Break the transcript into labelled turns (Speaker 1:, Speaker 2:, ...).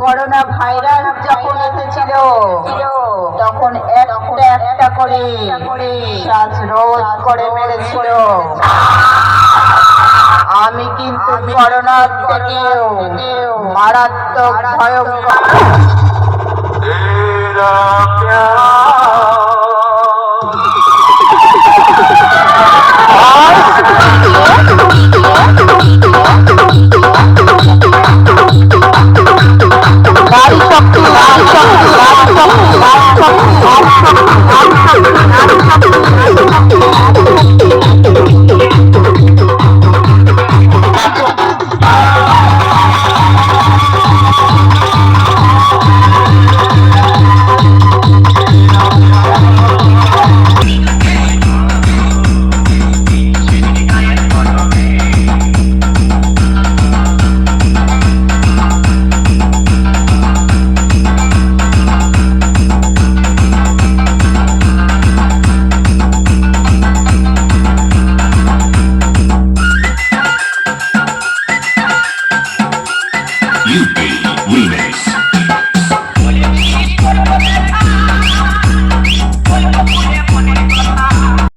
Speaker 1: Corona virus যখন এসেছিল তখন একটা একটা করে শ্বাসরোধ করে মেরেছিল। আমি কিন্তু করোনা থেকেও মারাত্মক ভয়ঙ্কর।
Speaker 2: Ha ha ha! You be Remix.